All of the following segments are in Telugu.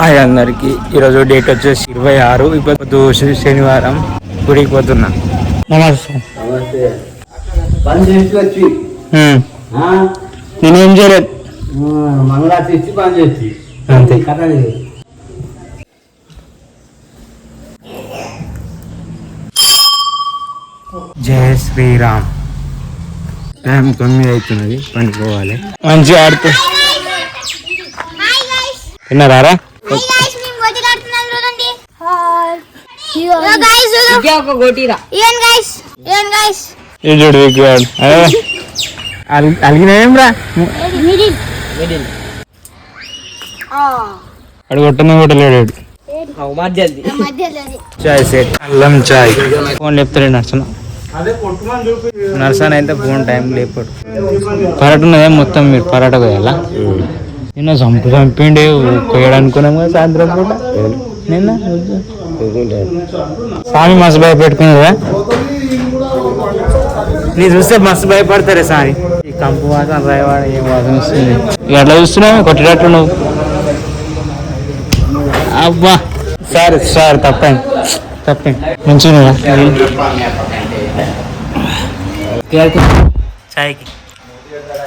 హాయ్ అందరికి. ఈరోజు డేట్ వచ్చేసి ఇరవై ఆరు. ఇప్పుడు శనివారం గుడికి పోతున్నా. నమస్తే? నేనేం చేయలేదు. అంతే. జయ శ్రీరామ్. టైం తొమ్మిది అవుతున్నది. పనికి పోవాలి. మంచిగా ఆడుతూ. తిన్నారా? చూడు. విగ్గాడు అలిగినాయేం రా? అడు కొట్టనే కొట్టలేడు చాయ్ సెట్. అల్లం చాయ్. ఫోన్ లేపుతాడు నర్సన. నర్సన అయితే ఫోన్ టైం లేపాడు. పరాట ఉన్నదే మొత్తం మీరు పరాట కోయాలా నిన్న చంపు చంపిండి కోయడానుకున్నాం కదా సాయంత్రం పూట. నిన్న? స్వామి మస్తు భయపెట్టుకున్నారా నీ చూస్తే మస్తు భయపడతారే సారి ఈ కంపు వాసన రాయవాడ ఏం వాసన వస్తుంది? ఇక చూస్తున్నావు? కొట్టేటట్లు నువ్వు. అబ్బా. సార్ సార్ తప్పండి తప్పండి మంచిగా చాయ్కి.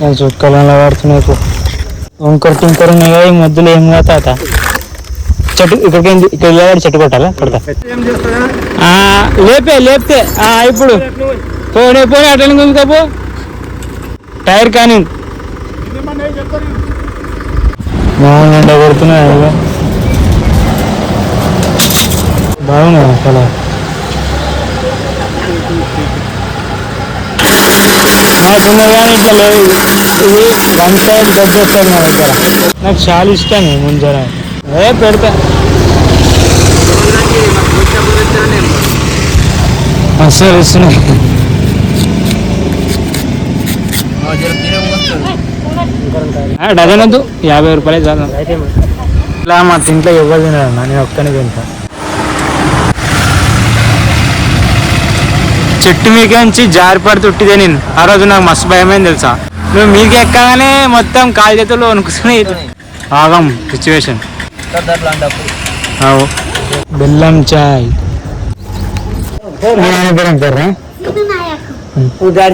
కట్టుకు చుక్కలలో పడుతున్నాయి పో. టింకర్ ఇంకొకటి ఉన్నాయి కదా, ఈ మధ్యలో ఏం కాదు తాత. చెట్టు ఇక్కడికి ఇక్కడ వెళ్ళాడు చెట్టు కొట్టాలా? కొడతా. లేపే లేపితే. ఇప్పుడు. పోనే పోనీ అట్లనే గుంజుకోపో టైర్ కానీ. బాగుండ కొడుతున్నాయి బాగున్నాయి అసలు? ఇది వన్ సైడ్ నాకు చాలా ఇష్టం ముంజర. ఏ పెడతా. మస్తు ఇస్తున్నాయి డజన్ వద్దు. యాభై రూపాయలు చాలు. ఇలా మా తింట్లో ఎవరు తినరు నేను ఒక్కనే తింటా. చెట్టు మీకేంచి జారి పడి ఉట్టిదే నేను. ఆ రోజు నాకు మస్తు భయమైంది తెలుసా? నువ్వు మీకు ఎక్కగానే మొత్తం కాలు చేతుల్లో వణుకుతున్నాయి. ఆగం సిచ్యువేషన్ బెల్లం చాయ్.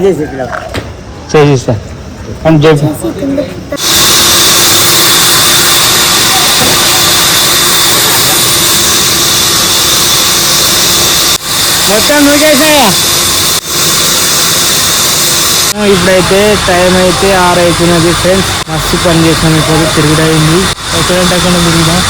చేసి చేసిస్తా. మొత్తం నూకేసాయా ఇప్పుడైతే టైం అయితే ఆరు అవుతున్నది ఫ్రెండ్స్. మస్తు పని చేసాం ఇప్పుడు తిరుగుడైంది ఎక్కడంటే అక్కడ తిరుగుదాం.